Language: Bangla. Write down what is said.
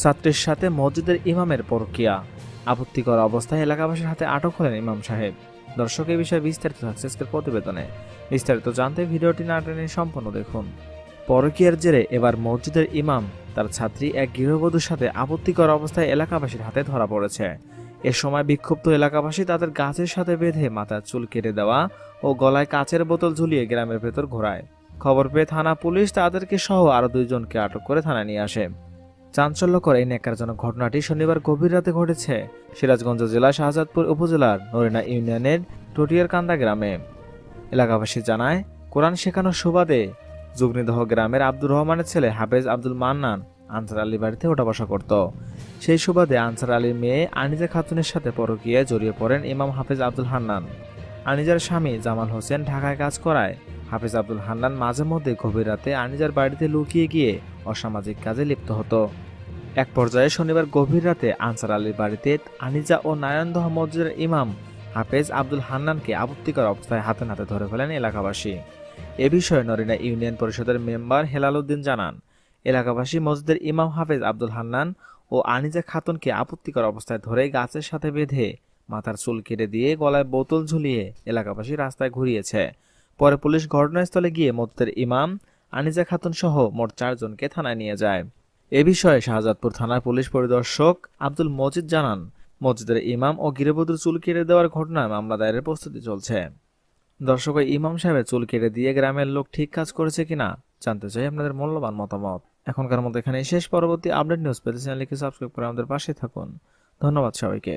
ছাত্রীর সাথে মসজিদের ইমামের পরকিয়া। আপত্তিকর অবস্থায় এলাকাবাসীর হাতে আটক হলেন ইমাম সাহেব। দর্শক এই বিষয়ে বিস্তারিত থাকছে আজকের প্রতিবেদনে। বিস্তারিত জানতে ভিডিওটি না টেনে সম্পূর্ণ দেখুন। পরকীয়ার জেরে এবার মসজিদের ইমাম, তার ছাত্রী এক গৃহবধূর সাথে আপত্তিকর অবস্থায় এলাকাবাসীর হাতে ধরা পড়েছে। এ সময় বিক্ষুব্ধ এলাকাবাসী তাদের গাছের সাথে বেঁধে মাথার চুল কেটে দেওয়া ও গলায় কাচের বোতল ঝুলিয়ে গ্রামের ভেতর ঘোরায়। খবর পেয়ে থানা পুলিশ তাদেরকে সহ আরও দুইজনকে আটক করে থানায় নিয়ে আসে। চাঞ্চল্যকর এই নেকারজনক ঘটনাটি শনিবার গভীর রাতে ঘটেছে। সিরাজগঞ্জ জেলা শাহজাদপুর উপজেলার নরিনা ইউনিয়নের টটিয়ার কান্দা গ্রামে। এলাকাবাসী জানায়, কোরআন শেখানোর সুবাদে যুগ্নিদহ গ্রামের আব্দুর রহমানের ছেলে হাফেজ আব্দুল মান্নান আনসার আলীর বাড়িতে ওঠা বসা করত। সেই সুবাদে আনসার আলীর মেয়ে আনিজা খাতুনের সাথে পরকীয়ায় জড়িয়ে পড়েন ইমাম হাফেজ আব্দুল হান্নান। আনিজার স্বামী জামাল হোসেন ঢাকায় কাজ করায়। হাফেজ আব্দুল হান্নান মাঝে মধ্যে গভীর রাতে আনিজার বাড়িতে লুকিয়ে গিয়ে অসামাজিক কাজে লিপ্ত হতো। এক পর্যায়ে শনিবার গভীর রাতে আনসার আলীর বাড়িতে আনিজা ও নারায়ণদহ মসজিদের ইমাম হাফেজ আব্দুল হান্নানকে আপত্তিকর অবস্থায় হাতে নাতে ধরে ফেলেন এলাকাবাসী। এ বিষয়ে নরিনা ইউনিয়ন পরিষদের মেম্বার হেলাল উদ্দিন জানান, এলাকাবাসী মসজিদের ইমাম হাফেজ আব্দুল হান্নান ও আনিজা খাতুনকে আপত্তিকর অবস্থায় ধরে গাছের সাথে বেঁধে মাথার চুল কেটে দিয়ে গলায় বোতল ঝুলিয়ে এলাকাবাসী রাস্তায় ঘুরিয়েছে। পরে পুলিশ ঘটনাস্থলে গিয়ে মসজিদের ইমাম, আনিজা খাতুন সহ মোট চারজনকে থানায় নিয়ে যায়। এ বিষয়ে শাহজাদপুর থানার পুলিশ পরিদর্শক আব্দুল মজিদ জানান মসজিদের ইমাম ও গৃহবধূর চুল কেটে দেওয়ার ঘটনায় মামলা দায়েরের প্রস্তুতি চলছে। দর্শক ইমাম সাহেবের চুল কেটে দিয়ে গ্রামের লোক ঠিক কাজ করেছে কিনা জানতে চাই আপনাদের মূল্যবান মতামত। এখনকার মতো এখানে শেষ পরবর্তী আপডেট নিউজ পেতে চ্যানেলকে সাবস্ক্রাইব করে আমাদের পাশে থাকুন। ধন্যবাদ সবাইকে।